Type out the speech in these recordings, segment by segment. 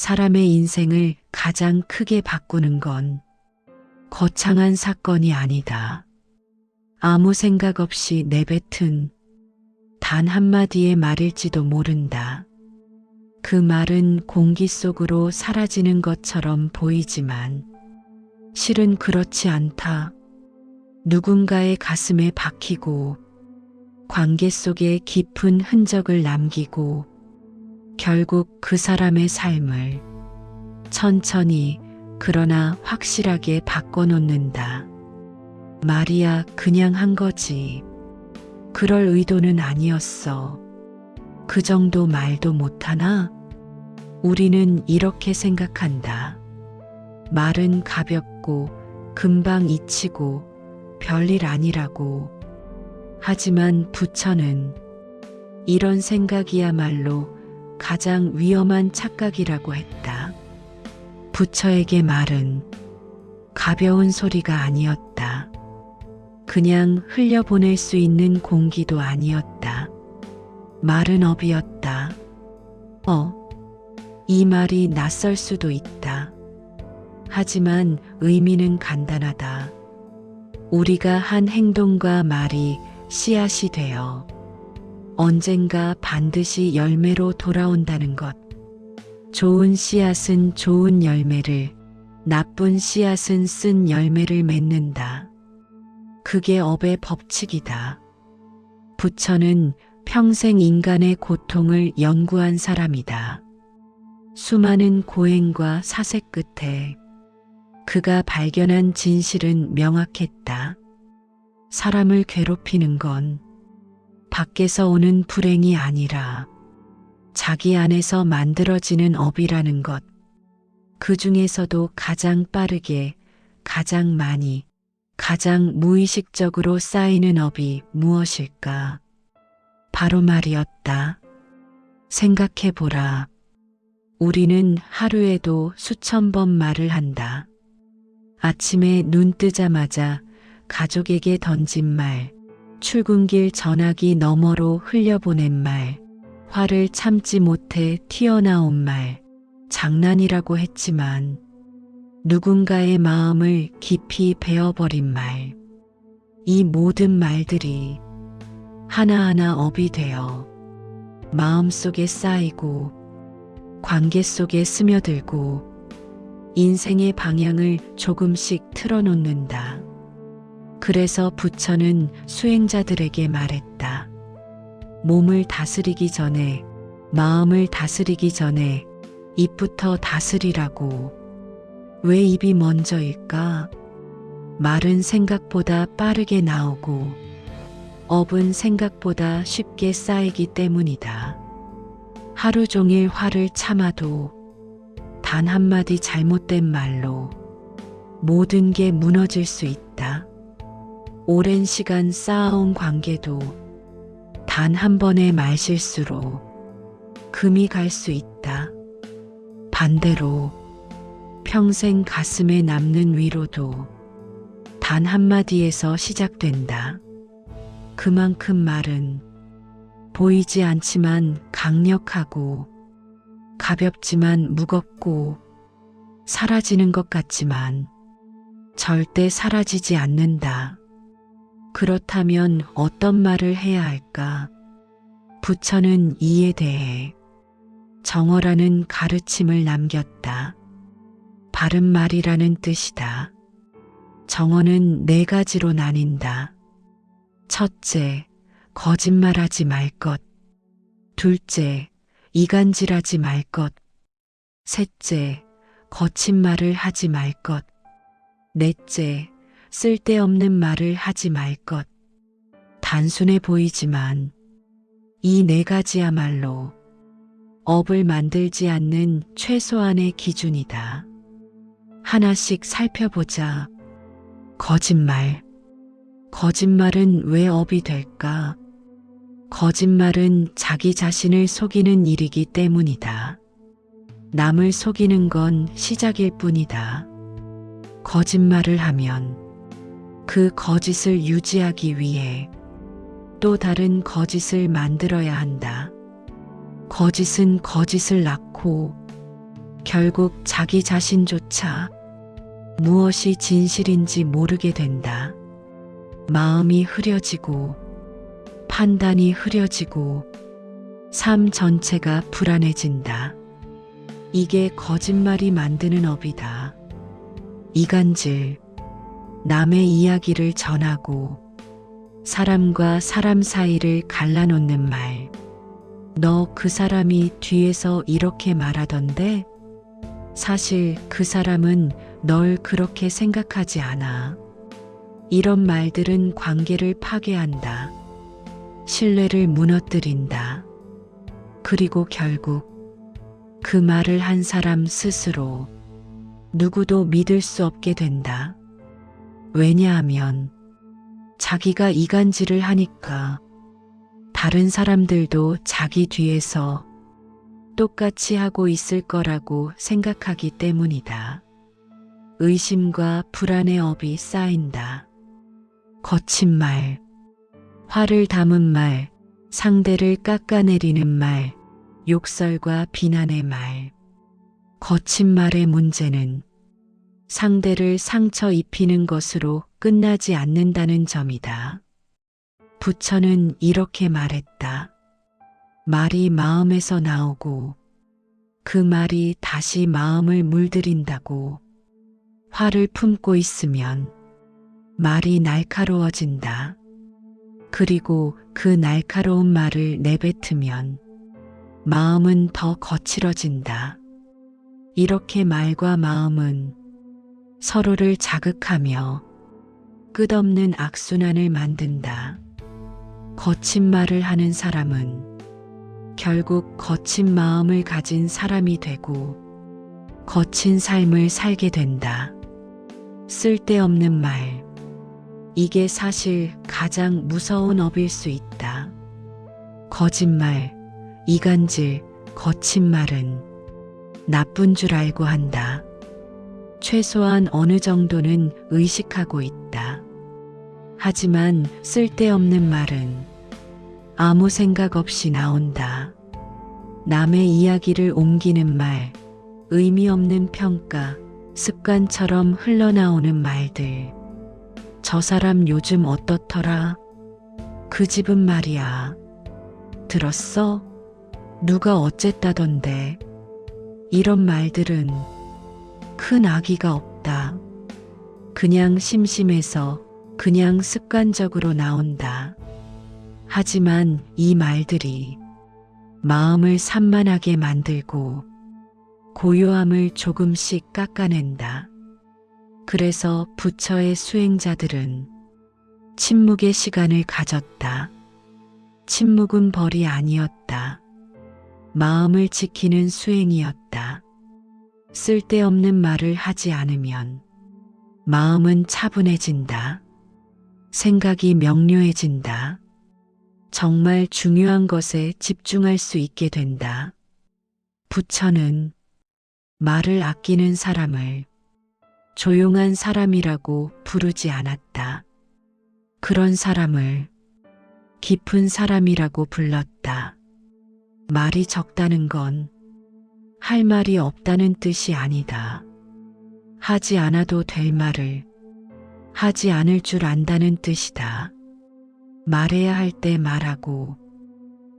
사람의 인생을 가장 크게 바꾸는 건 거창한 사건이 아니다. 아무 생각 없이 내뱉은 단 한마디의 말일지도 모른다. 그 말은 공기 속으로 사라지는 것처럼 보이지만 실은 그렇지 않다. 누군가의 가슴에 박히고 관계 속에 깊은 흔적을 남기고 결국 그 사람의 삶을 천천히 그러나 확실하게 바꿔놓는다. 말이야 그냥 한 거지. 그럴 의도는 아니었어. 그 정도 말도 못하나? 우리는 이렇게 생각한다. 말은 가볍고 금방 잊히고 별일 아니라고. 하지만 부처는 이런 생각이야말로 가장 위험한 착각이라고 했다. 부처에게 말은 가벼운 소리가 아니었다. 그냥 흘려보낼 수 있는 공기도 아니었다. 말은 업이었다. 어, 이 말이 낯설 수도 있다. 하지만 의미는 간단하다. 우리가 한 행동과 말이 씨앗이 되어 언젠가 반드시 열매로 돌아온다는 것. 좋은 씨앗은 좋은 열매를, 나쁜 씨앗은 쓴 열매를 맺는다. 그게 업의 법칙이다. 부처는 평생 인간의 고통을 연구한 사람이다. 수많은 고행과 사색 끝에 그가 발견한 진실은 명확했다. 사람을 괴롭히는 건 밖에서 오는 불행이 아니라 자기 안에서 만들어지는 업이라는 것. 그 중에서도 가장 빠르게, 가장 많이, 가장 무의식적으로 쌓이는 업이 무엇일까? 바로 말이었다. 생각해보라. 우리는 하루에도 수천 번 말을 한다. 아침에 눈 뜨자마자 가족에게 던진 말, 출근길 전화기 너머로 흘려보낸 말, 화를 참지 못해 튀어나온 말, 장난이라고 했지만 누군가의 마음을 깊이 베어버린 말, 이 모든 말들이 하나하나 업이 되어 마음 속에 쌓이고 관계 속에 스며들고 인생의 방향을 조금씩 틀어놓는다. 그래서 부처는 수행자들에게 말했다. 몸을 다스리기 전에, 마음을 다스리기 전에 입부터 다스리라고. 왜 입이 먼저일까? 말은 생각보다 빠르게 나오고, 업은 생각보다 쉽게 쌓이기 때문이다. 하루 종일 화를 참아도 단 한마디 잘못된 말로 모든 게 무너질 수 있다. 오랜 시간 쌓아온 관계도 단 한 번의 말실수로 금이 갈 수 있다. 반대로 평생 가슴에 남는 위로도 단 한마디에서 시작된다. 그만큼 말은 보이지 않지만 강력하고 가볍지만 무겁고 사라지는 것 같지만 절대 사라지지 않는다. 그렇다면 어떤 말을 해야 할까? 부처는 이에 대해 정어라는 가르침을 남겼다. 바른 말이라는 뜻이다. 정어는 네 가지로 나뉜다. 첫째, 거짓말하지 말 것. 둘째, 이간질하지 말 것. 셋째, 거친 말을 하지 말 것. 넷째, 쓸데없는 말을 하지 말 것. 단순해 보이지만 이 네 가지야말로 업을 만들지 않는 최소한의 기준이다. 하나씩 살펴보자. 거짓말. 거짓말은 왜 업이 될까? 거짓말은 자기 자신을 속이는 일이기 때문이다. 남을 속이는 건 시작일 뿐이다. 거짓말을 하면 그 거짓을 유지하기 위해 또 다른 거짓을 만들어야 한다. 거짓은 거짓을 낳고 결국 자기 자신조차 무엇이 진실인지 모르게 된다. 마음이 흐려지고 판단이 흐려지고 삶 전체가 불안해진다. 이게 거짓말이 만드는 업이다. 이간질, 남의 이야기를 전하고 사람과 사람 사이를 갈라놓는 말. 너 그 사람이 뒤에서 이렇게 말하던데? 사실 그 사람은 널 그렇게 생각하지 않아. 이런 말들은 관계를 파괴한다. 신뢰를 무너뜨린다. 그리고 결국 그 말을 한 사람 스스로 누구도 믿을 수 없게 된다. 왜냐하면 자기가 이간질을 하니까 다른 사람들도 자기 뒤에서 똑같이 하고 있을 거라고 생각하기 때문이다. 의심과 불안의 업이 쌓인다. 거친 말, 화를 담은 말, 상대를 깎아내리는 말, 욕설과 비난의 말. 거친 말의 문제는 상대를 상처 입히는 것으로 끝나지 않는다는 점이다. 부처는 이렇게 말했다. 말이 마음에서 나오고 그 말이 다시 마음을 물들인다고 화를 품고 있으면 말이 날카로워진다. 그리고 그 날카로운 말을 내뱉으면 마음은 더 거칠어진다. 이렇게 말과 마음은 서로를 자극하며 끝없는 악순환을 만든다. 거친 말을 하는 사람은 결국 거친 마음을 가진 사람이 되고 거친 삶을 살게 된다. 쓸데없는 말. 이게 사실 가장 무서운 업일 수 있다. 거짓말, 이간질, 거친 말은 나쁜 줄 알고 한다. 최소한 어느 정도는 의식하고 있다. 하지만 쓸데없는 말은 아무 생각 없이 나온다. 남의 이야기를 옮기는 말, 의미 없는 평가, 습관처럼 흘러나오는 말들. 저 사람 요즘 어떻더라? 그 집은 말이야. 들었어? 누가 어쨌다던데. 이런 말들은 큰 악의가 없다. 그냥 심심해서 그냥 습관적으로 나온다. 하지만 이 말들이 마음을 산만하게 만들고 고요함을 조금씩 깎아낸다. 그래서 부처의 수행자들은 침묵의 시간을 가졌다. 침묵은 벌이 아니었다. 마음을 지키는 수행이었다. 쓸데없는 말을 하지 않으면 마음은 차분해진다. 생각이 명료해진다. 정말 중요한 것에 집중할 수 있게 된다. 부처는 말을 아끼는 사람을 조용한 사람이라고 부르지 않았다. 그런 사람을 깊은 사람이라고 불렀다. 말이 적다는 건 할 말이 없다는 뜻이 아니다. 하지 않아도 될 말을 하지 않을 줄 안다는 뜻이다. 말해야 할 때 말하고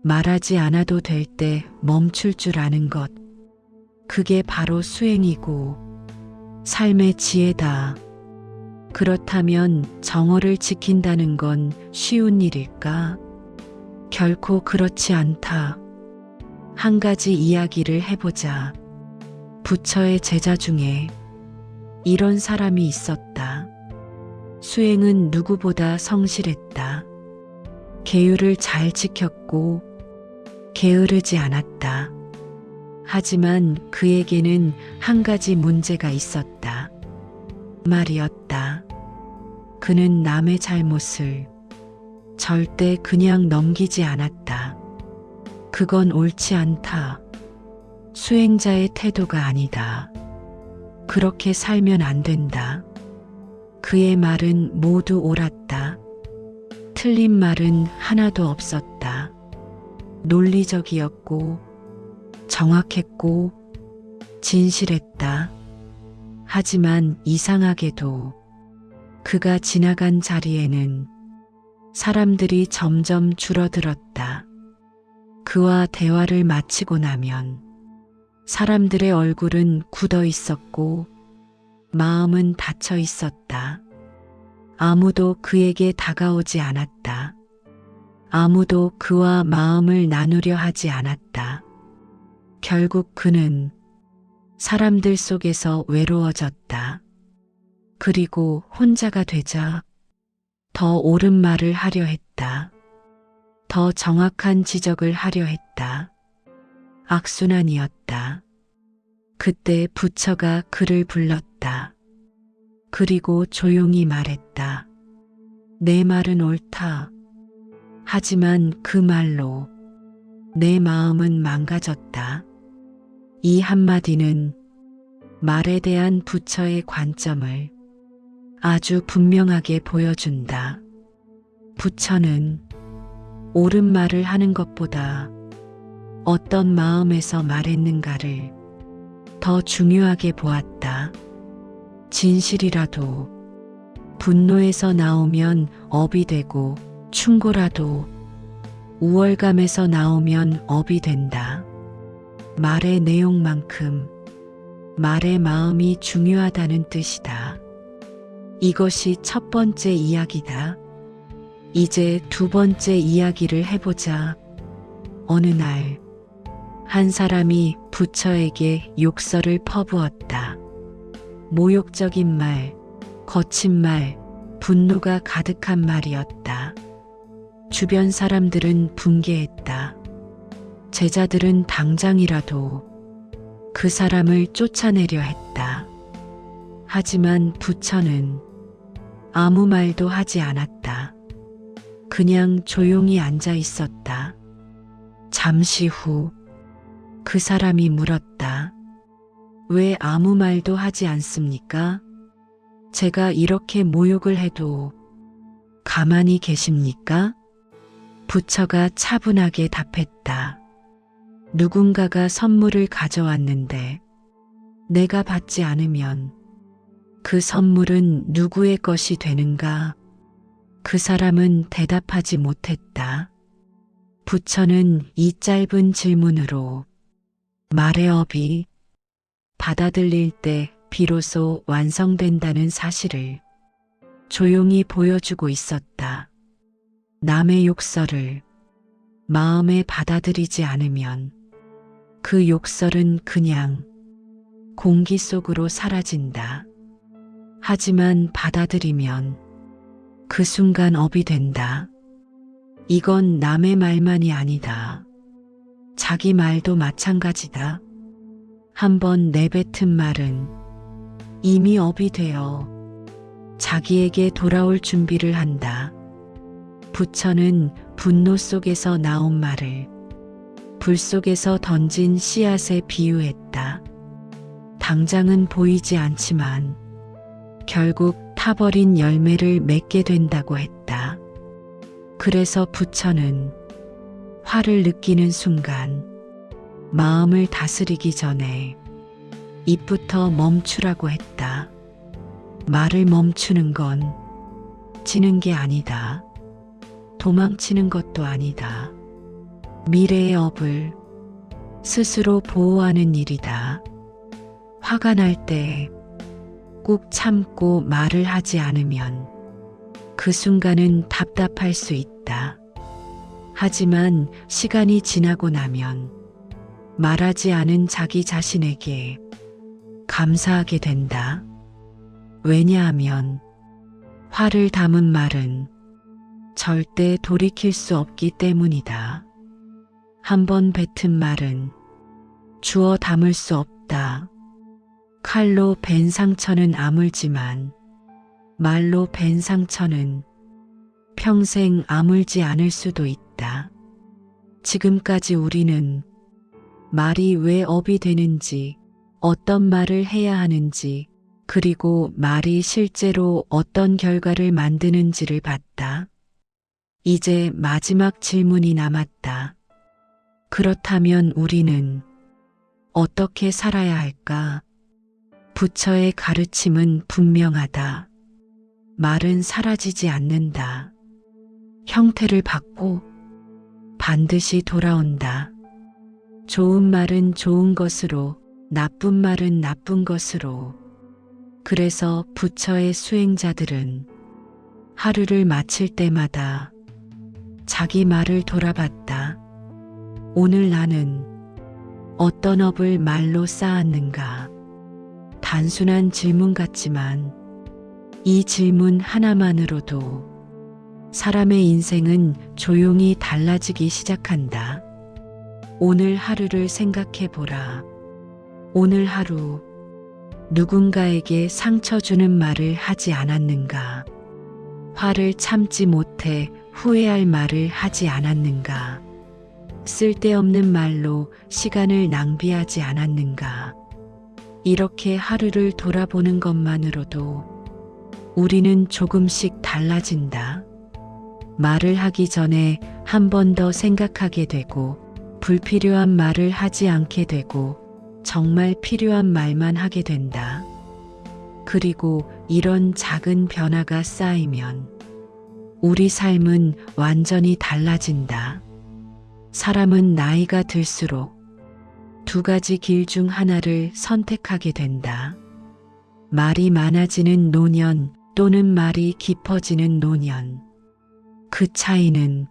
말하지 않아도 될 때 멈출 줄 아는 것. 그게 바로 수행이고 삶의 지혜다. 그렇다면 정어를 지킨다는 건 쉬운 일일까? 결코 그렇지 않다. 한 가지 이야기를 해보자. 부처의 제자 중에 이런 사람이 있었다. 수행은 누구보다 성실했다. 계율을 잘 지켰고 게으르지 않았다. 하지만 그에게는 한 가지 문제가 있었다. 말이었다. 그는 남의 잘못을 절대 그냥 넘기지 않았다. 그건 옳지 않다. 수행자의 태도가 아니다. 그렇게 살면 안 된다. 그의 말은 모두 옳았다. 틀린 말은 하나도 없었다. 논리적이었고, 정확했고, 진실했다. 하지만 이상하게도 그가 지나간 자리에는 사람들이 점점 줄어들었다. 그와 대화를 마치고 나면 사람들의 얼굴은 굳어 있었고 마음은 닫혀 있었다. 아무도 그에게 다가오지 않았다. 아무도 그와 마음을 나누려 하지 않았다. 결국 그는 사람들 속에서 외로워졌다. 그리고 혼자가 되자 더 옳은 말을 하려 했다. 더 정확한 지적을 하려 했다. 악순환이었다. 그때 부처가 그를 불렀다. 그리고 조용히 말했다. 내 말은 옳다. 하지만 그 말로 내 마음은 망가졌다. 이 한마디는 말에 대한 부처의 관점을 아주 분명하게 보여준다. 부처는 옳은 말을 하는 것보다 어떤 마음에서 말했는가를 더 중요하게 보았다. 진실이라도 분노에서 나오면 업이 되고 충고라도 우월감에서 나오면 업이 된다. 말의 내용만큼 말의 마음이 중요하다는 뜻이다. 이것이 첫 번째 이야기다. 이제 두 번째 이야기를 해보자. 어느 날, 한 사람이 부처에게 욕설을 퍼부었다. 모욕적인 말, 거친 말, 분노가 가득한 말이었다. 주변 사람들은 붕괴했다. 제자들은 당장이라도 그 사람을 쫓아내려 했다. 하지만 부처는 아무 말도 하지 않았다. 그냥 조용히 앉아 있었다. 잠시 후 그 사람이 물었다. 왜 아무 말도 하지 않습니까? 제가 이렇게 모욕을 해도 가만히 계십니까? 부처가 차분하게 답했다. 누군가가 선물을 가져왔는데 내가 받지 않으면 그 선물은 누구의 것이 되는가? 그 사람은 대답하지 못했다. 부처는 이 짧은 질문으로 말의 업이 받아들일 때 비로소 완성된다는 사실을 조용히 보여주고 있었다. 남의 욕설을 마음에 받아들이지 않으면 그 욕설은 그냥 공기 속으로 사라진다. 하지만 받아들이면 그 순간 업이 된다. 이건 남의 말만이 아니다. 자기 말도 마찬가지다. 한번 내뱉은 말은 이미 업이 되어 자기에게 돌아올 준비를 한다. 부처는 분노 속에서 나온 말을 불 속에서 던진 씨앗에 비유했다. 당장은 보이지 않지만 결국 타버린 열매를 맺게 된다고 했다. 그래서 부처는 화를 느끼는 순간 마음을 다스리기 전에 입부터 멈추라고 했다. 말을 멈추는 건 지는 게 아니다. 도망치는 것도 아니다. 미래의 업을 스스로 보호하는 일이다. 화가 날 때 꾹 참고 말을 하지 않으면 그 순간은 답답할 수 있다. 하지만 시간이 지나고 나면 말하지 않은 자기 자신에게 감사하게 된다. 왜냐하면 화를 담은 말은 절대 돌이킬 수 없기 때문이다. 한 번 뱉은 말은 주워 담을 수 없다. 칼로 벤 상처는 아물지만 말로 벤 상처는 평생 아물지 않을 수도 있다. 지금까지 우리는 말이 왜 업이 되는지, 어떤 말을 해야 하는지, 그리고 말이 실제로 어떤 결과를 만드는지를 봤다. 이제 마지막 질문이 남았다. 그렇다면 우리는 어떻게 살아야 할까? 부처의 가르침은 분명하다. 말은 사라지지 않는다. 형태를 받고 반드시 돌아온다. 좋은 말은 좋은 것으로, 나쁜 말은 나쁜 것으로. 그래서 부처의 수행자들은 하루를 마칠 때마다 자기 말을 돌아봤다. 오늘 나는 어떤 업을 말로 쌓았는가? 단순한 질문 같지만 이 질문 하나만으로도 사람의 인생은 조용히 달라지기 시작한다. 오늘 하루를 생각해 보라. 오늘 하루 누군가에게 상처 주는 말을 하지 않았는가? 화를 참지 못해 후회할 말을 하지 않았는가? 쓸데없는 말로 시간을 낭비하지 않았는가? 이렇게 하루를 돌아보는 것만으로도 우리는 조금씩 달라진다. 말을 하기 전에 한 번 더 생각하게 되고, 불필요한 말을 하지 않게 되고, 정말 필요한 말만 하게 된다. 그리고 이런 작은 변화가 쌓이면 우리 삶은 완전히 달라진다. 사람은 나이가 들수록 두 가지 길 중 하나를 선택하게 된다. 말이 많아지는 노년 또는 말이 깊어지는 노년. 그 차이는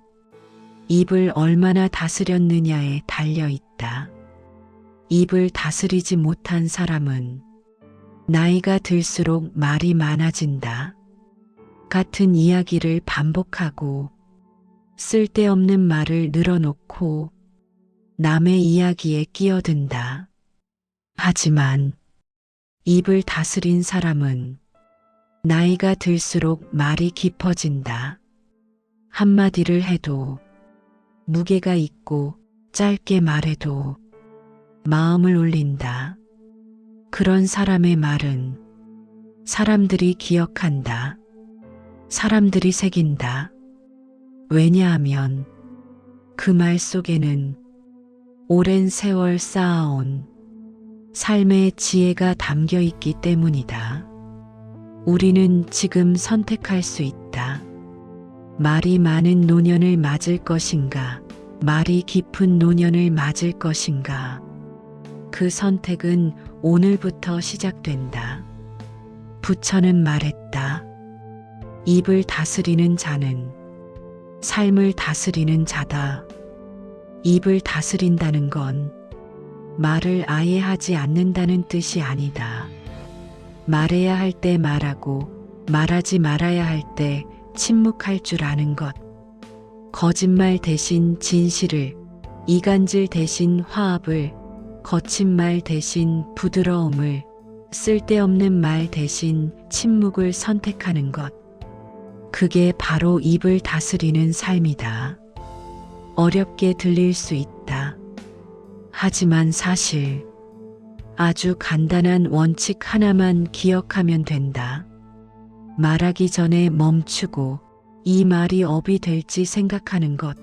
입을 얼마나 다스렸느냐에 달려 있다. 입을 다스리지 못한 사람은 나이가 들수록 말이 많아진다. 같은 이야기를 반복하고 쓸데없는 말을 늘어놓고 남의 이야기에 끼어든다. 하지만 입을 다스린 사람은 나이가 들수록 말이 깊어진다. 한마디를 해도 무게가 있고 짧게 말해도 마음을 울린다. 그런 사람의 말은 사람들이 기억한다. 사람들이 새긴다. 왜냐하면 그 말 속에는 오랜 세월 쌓아온 삶의 지혜가 담겨 있기 때문이다. 우리는 지금 선택할 수 있다. 말이 많은 노년을 맞을 것인가, 말이 깊은 노년을 맞을 것인가. 그 선택은 오늘부터 시작된다. 부처는 말했다. 입을 다스리는 자는 삶을 다스리는 자다. 입을 다스린다는 건 말을 아예 하지 않는다는 뜻이 아니다. 말해야 할 때 말하고 말하지 말아야 할 때 침묵할 줄 아는 것. 거짓말 대신 진실을, 이간질 대신 화합을, 거친 말 대신 부드러움을, 쓸데없는 말 대신 침묵을 선택하는 것. 그게 바로 입을 다스리는 삶이다. 어렵게 들릴 수 있다. 하지만 사실 아주 간단한 원칙 하나만 기억하면 된다. 말하기 전에 멈추고 이 말이 업이 될지 생각하는 것.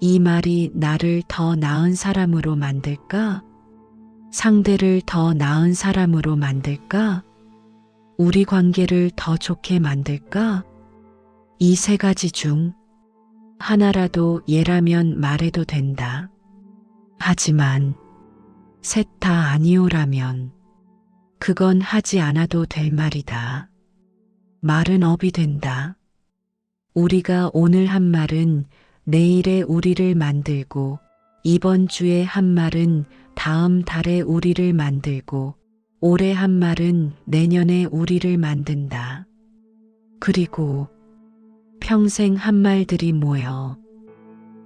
이 말이 나를 더 나은 사람으로 만들까? 상대를 더 나은 사람으로 만들까? 우리 관계를 더 좋게 만들까? 이 세 가지 중 하나라도 예라면 말해도 된다. 하지만 셋 다 아니오라면 그건 하지 않아도 될 말이다. 말은 업이 된다. 우리가 오늘 한 말은 내일의 우리를 만들고 이번 주에 한 말은 다음 달에 우리를 만들고 올해 한 말은 내년에 우리를 만든다. 그리고 평생 한 말들이 모여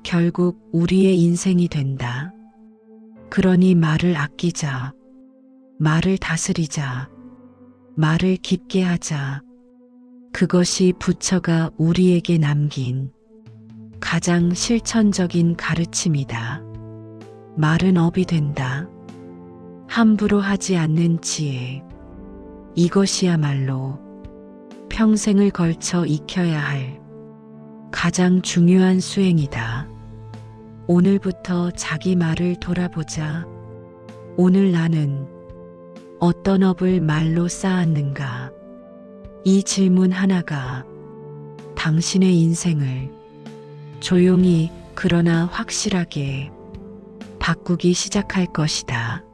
결국 우리의 인생이 된다. 그러니 말을 아끼자. 말을 다스리자. 말을 깊게 하자. 그것이 부처가 우리에게 남긴 가장 실천적인 가르침이다. 말은 업이 된다. 함부로 하지 않는 지혜. 이것이야말로 평생을 걸쳐 익혀야 할 가장 중요한 수행이다. 오늘부터 자기 말을 돌아보자. 오늘 나는 어떤 업을 말로 쌓았는가? 이 질문 하나가 당신의 인생을 조용히 그러나 확실하게 바꾸기 시작할 것이다.